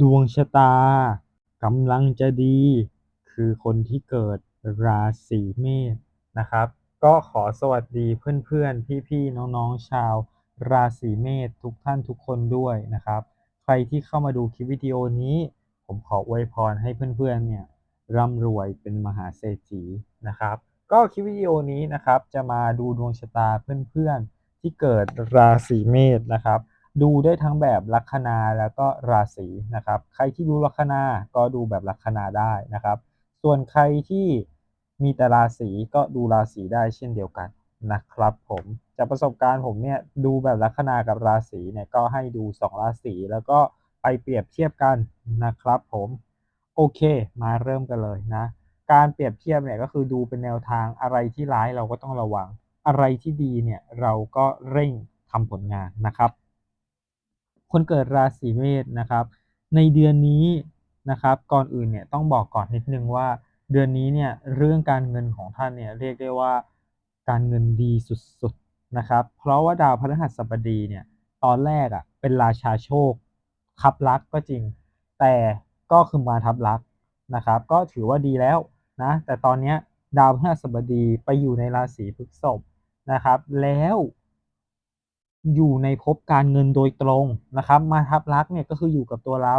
ดวงชะตากำลังจะดี คือคนที่เกิดราศีเมษนะครับ ก็ขอสวัสดีเพื่อนๆ พี่ๆ น้องๆ ชาวราศีเมษทุกท่านทุกคนด้วยนะครับ ใครที่เข้ามาดูคลิปวิดีโอนี้ ผมขออวยพรให้เพื่อนๆ เนี่ยร่ำรวยเป็นมหาเศรษฐีนะครับ ก็คลิปวิดีโอนี้นะครับ จะมาดูดวงชะตาเพื่อนๆ ที่เกิดราศีเมษนะครับ ดูได้ทั้งแบบลัคนาแล้วก็ราศีนะครับ ใครที่รู้ลัคนาก็ดูแบบลัคนาได้นะครับ ส่วนใครที่มีแต่ราศีก็ดูราศีได้เช่นเดียวกันนะครับผมจากประสบการณ์ผมเนี่ยดูแบบลัคนากับราศีเนี่ยก็ให้ดู 2 ราศีแล้วก็ไปเปรียบเทียบกันนะครับผมโอเค มาเริ่มกันเลยนะ การเปรียบเทียบเนี่ยก็คือดูเป็นแนวทางอะไรที่ร้ายเราก็ต้องระวัง อะไรที่ดีเนี่ยเราก็เร่งทำผลงานนะครับ คนเกิดราศีเมษนะครับ ในเดือนนี้นะครับ ก่อนอื่นเนี่ยต้องบอกก่อนนิดนึงว่า เดือนนี้เนี่ยเรื่องการเงินของท่านเนี่ยเรียกได้ว่าการเงินดีสุดๆนะครับ เพราะว่าดาวพฤหัสบดีเนี่ยตอนแรกอะ่ะเป็นราชาโชคทับลักก็จริง แต่ก็คือมาทับลักนะครับ ก็ถือว่าดีแล้วนะแต่ตอนเนี้ยดาวพฤหัสบดีไปอยู่ในราศีพฤษภนะครับ แล้ว อยู่ในภพการเงินโดยตรงนะครับ มาทับลักษณ์เนี่ยก็คืออยู่กับตัวเรา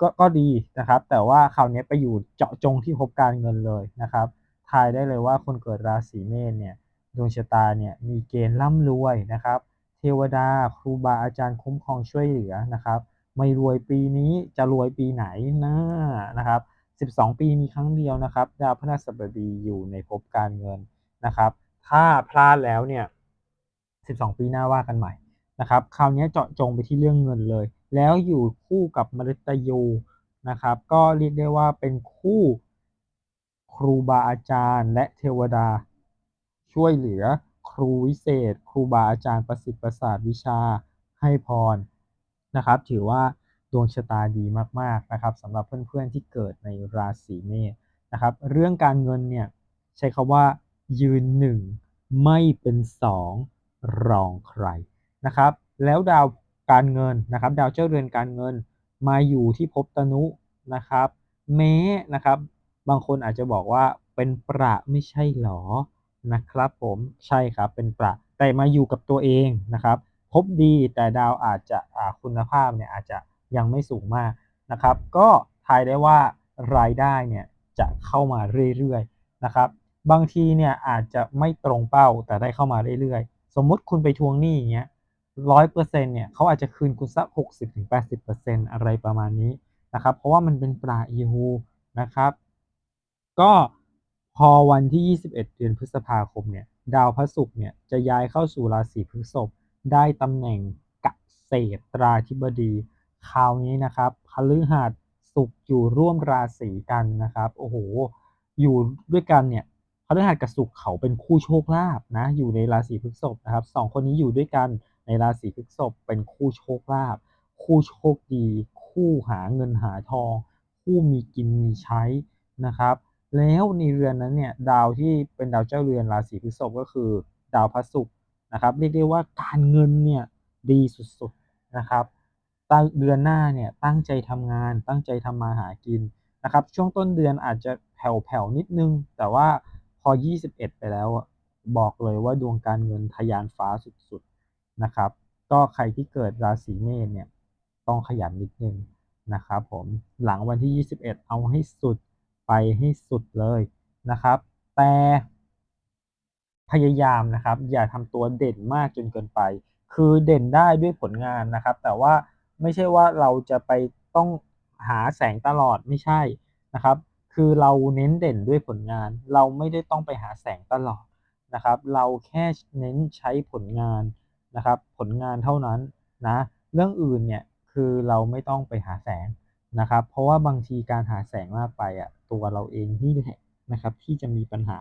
ก็ก็ดีนะครับ แต่ว่าคราวนี้ไปอยู่เจาะจงที่ภพการเงินเลยนะครับทายได้เลยว่าคนเกิดราศีเมษเนี่ยดวงชะตาเนี่ยมีเกณฑ์ร่ำรวยนะครับ เทวดาครูบาอาจารย์คุ้มครองช่วยเหลือนะครับ ไม่รวยปีนี้จะรวยปีไหนนะนะครับ 12 ปีมีครั้งเดียวนะครับ ดาวพฤหัสบดีอยู่ในภพการเงินนะครับ ถ้าพลาดแล้วเนี่ย 12 ปีหน้าว่ากันใหม่นะครับคราวนี้เจาะจงไปที่เรื่องเงินเลย แล้วอยู่คู่กับมฤตยูนะครับก็เรียกได้ว่าเป็นคู่ครูบาอาจารย์และเทวดา ช่วยเหลือครูวิเศษ ครูบาอาจารย์ประสิทธิ์ประสาทวิชาให้พรนะครับถือว่าดวงชะตาดีมากๆนะครับสำหรับเพื่อนๆที่เกิดในราศีเมษนะครับเรื่องการเงินเนี่ยใช้คาว่ายืนหนึ่งไม่เป็นสอง รองใครนะครับ แล้วดาวการเงินนะครับ ดาวเจ้าเรือนการเงินมาอยู่ที่ภพตนุนะครับแม้นะครับ บางคนอาจจะบอกว่าเป็นประไม่ใช่หรอนะครับ ผมใช่ครับเป็นประแต่มาอยู่กับตัวเองนะครับพบดีแต่ดาวอาจจะคุณภาพเนี่ยอาจจะยังไม่สูงมากนะครับ ก็ทายได้ว่ารายได้เนี่ยจะเข้ามาเรื่อยๆนะครับ บางทีเนี่ยอาจจะไม่ตรงเป้าแต่ได้เข้ามาเรื่อยๆ สมมุติคุณไปทวงหนี้อย่างเงี้ยร้อยเปอร์เซ็นต์เนี่ยเขาอาจจะคืนคุณสักหกสิบถึงแปดสิบเปอร์เซ็นต์อะไรประมาณนี้นะครับ เพราะว่ามันเป็นปลาอีฮูนะครับ ก็พอวันที่ 21 เดือนพฤษภาคมเนี่ยดาวพระศุกร์เนี่ยจะย้ายเข้าสู่ราศีพฤษภได้ตำแหน่งกเกษตราธิบดี คราวนี้นะครับพฤหัสศุกร์อยู่ร่วมราศีกันนะครับโอ้โหอยู่ด้วยกันเนี่ย พฤหัสกับศุกร์เขาเป็นคู่โชคลาภนะ อยู่ในราศีพฤษภนะครับสองคนนี้อยู่ด้วยกันในราศีพฤษภเป็นคู่โชคลาภคู่โชคดี คู่หาเงินหาทอง คู่มีกินมีใช้นะครับ แล้วในเรือนนั้นเนี่ยดาวที่เป็นดาวเจ้าเรือนราศีพฤษภก็คือ ดาวพระศุกร์นะครับ เรียกได้ว่าการเงินเนี่ยดีสุดๆนะครับตั้งเดือนหน้าเนี่ยตั้งใจทำงานตั้งใจทำมาหากินนะครับ ช่วงต้นเดือนอาจจะแผ่วๆนิดนึง แต่ว่า อ 21 ไปแล้วบอกเลยว่าดวงการเงินทะยานฟ้าสุดๆนะครับ ก็ใครที่เกิดราศีเมษเนี่ยต้องขยันนิดนึงนะครับผมหลังวันที่ 21 เอาให้สุดไปให้สุดเลยนะครับ แต่พยายามนะครับ อย่าทำตัวเด่นมากจนเกินไป คือเด่นได้ด้วยผลงานนะครับ แต่ว่าไม่ใช่ว่าเราจะไปต้องหาแสงตลอดไม่ใช่นะครับ คือเราเน้นเด่นด้วยผลงาน เราไม่ได้ต้องไปหาแสงตลอดนะครับ เราแค่เน้นใช้ผลงานนะครับ ผลงานเท่านั้นนะ เรื่องอื่นเนี่ยคือเราไม่ต้องไปหาแสงนะครับ เพราะว่าบางทีการหาแสงมากไปอะตัวเราเองนี่แหละนะครับที่จะมีปัญหา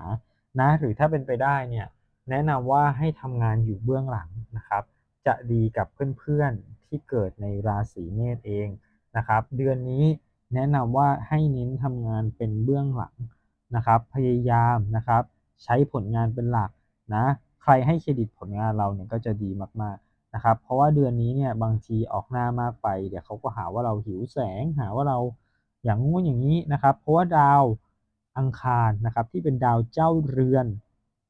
นะหรือถ้าเป็นไปได้เนี่ยแนะนำว่าให้ทำงานอยู่เบื้องหลังนะครับ จะดีกับเพื่อนๆที่เกิดในราศีเมษเองนะครับ เดือนนี้ แนะนำว่าให้เน้นทำงานเป็นเบื้องหลังนะครับ พยายามนะครับ ใช้ผลงานเป็นหลักนะใครให้เครดิตผลงานเราเนี่ยก็จะดีมากๆนะครับ เพราะว่าเดือนนี้เนี่ยบางทีออกหน้ามากไป เดี๋ยวเขาก็หาว่าเราหิวแสง หาว่าเราอย่างงู้นอย่างงี้นะครับ เพราะว่าดาวอังคารนะครับที่เป็นดาวเจ้าเรือน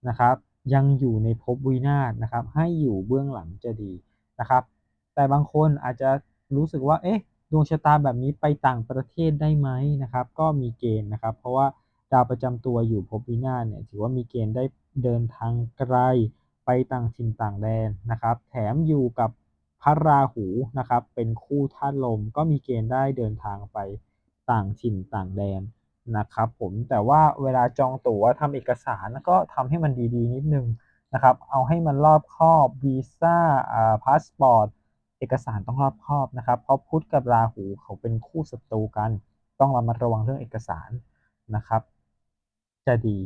นะครับ ยังอยู่ในภพวินาศนะครับ ให้อยู่เบื้องหลังจะดีนะครับ แต่บางคนอาจจะรู้สึกว่าเอ๊ะ วงชะตาแบบนี้ไปต่างประเทศได้ไหมนะครับ ก็มีเกณฑ์นะครับ เพราะว่าดาวประจำตัวอยู่ภพวินาศเนี่ยถือว่ามีเกณฑ์ได้เดินทางไกลไปต่างถิ่นต่างแดนนะครับ แถมอยู่กับพระราหูนะครับ เป็นคู่ธาตุลมก็มีเกณฑ์ได้เดินทางไปต่างถิ่นต่างแดนนะครับผมแต่ว่าเวลาจองตั๋วทำเอกสารก็ทำให้มันดีๆนิดนึงนะครับ เอาให้มันรอบคอบวีซาอ่าพาสปอร์ต เอกสารต้องรอบคอบนะครับ เพราะพุธกับราหูเขาเป็นคู่ศัตรูกัน ต้องระมัดระวังเรื่องเอกสารนะครับ จะดี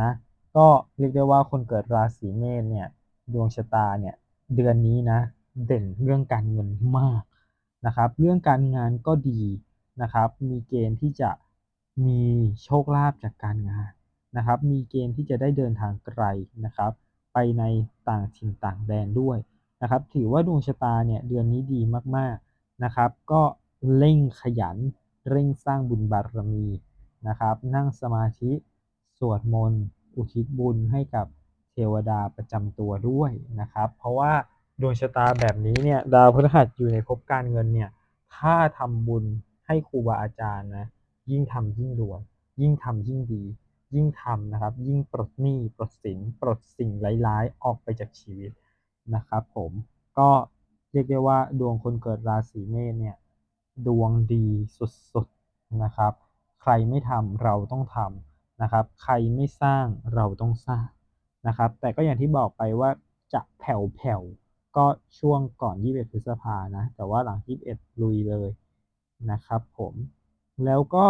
นะ ก็เรียกได้ว่าคนเกิดราศีเมษเนี่ยดวงชะตาเนี่ยเดือนนี้นะเด่นเรื่องการเงินมากนะครับ เรื่องการงานก็ดีนะครับ มีเกณฑ์ที่จะมีโชคลาภจากการงานนะครับ มีเกณฑ์ที่จะได้เดินทางไกลนะครับ ไปในต่างถิ่นต่างแดนด้วย นะครับ ถือว่าดวงชะตาเนี่ยเดือนนี้ดีมากๆนะครับ ก็เร่งขยัน เร่งสร้างบุญบารมีนะครับ นั่งสมาธิสวดมนต์อุทิศบุญให้กับเทวดาประจำตัวด้วยนะครับ เพราะว่าดวงชะตาแบบนี้เนี่ยดาวพฤหัสอยู่ในภพการเงินเนี่ยถ้าทำบุญให้ครูบาอาจารย์นะยิ่งทำยิ่งรวยยิ่งทำยิ่งดี ยิ่งทำนะครับ ยิ่งปลดหนี้ปลดสินปลดสิ่งร้ายๆ ออกไปจากชีวิต นะครับผมก็เรียกได้ว่าดวงคนเกิดราศีเมษเนี่ยดวงดีสุดๆนะครับ ใครไม่ทำเราต้องทำนะครับ ใครไม่สร้างเราต้องสร้างนะครับ แต่ก็อย่างที่บอกไปว่าจะแผ่วๆก็ช่วงก่อน 21 พฤษภานะ แต่ว่าหลัง 21 ลุยเลยนะครับผมแล้วก็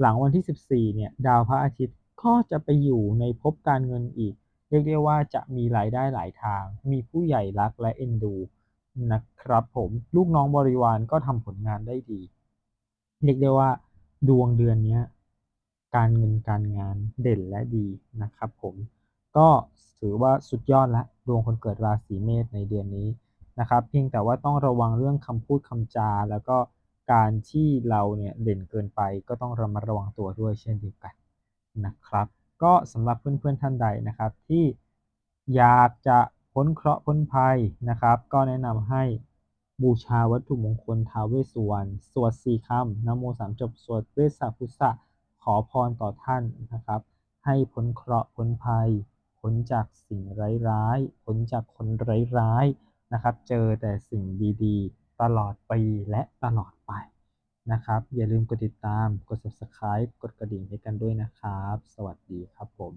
หลังวันที่ 14 เนี่ย ดาวพระอาทิตย์ก็จะไปอยู่ในภพการเงินอีก เรียกได้ว่าจะมีรายได้หลายทาง มีผู้ใหญ่รักและเอ็นดูนะครับผมลูกน้องบริวารก็ทำผลงานได้ดี เรียกได้ว่า ดวงเดือนนี้การเงินการงานเด่นและดีนะครับผมก็ถือว่าสุดยอดล้วดวงคนเกิดราศีเมษในเดือนนี้นะครับ เพียงแต่ว่าต้องระวังเรื่องคำพูดคำจา แล้วก็การที่เราเนี่ยเด่นเกินไปก็ต้องระมัดระวังตัวด้วยเช่นเดียวกันนะครับ ก็สำหรับเพื่อนๆท่านใดนะครับ ที่อยากจะพ้นเคราะห์พ้นภัยนะครับ ก็แนะนำให้บูชาวัตถุมงคลท้าวเวสสุวรรณสวดสี่คำนโมสามจบสวดเวสสพุทธะขอพรต่อท่านนะครับ ให้พ้นเคราะห์พ้นภัยพ้นจากสิ่งร้ายๆพ้นจากคนร้ายๆนะครับ เจอแต่สิ่งดีๆ ตลอดปีและตลอดไป นะครับ อย่าลืมกดติดตาม กด Subscribe กดกระดิ่งให้กันด้วยนะครับ สวัสดีครับผม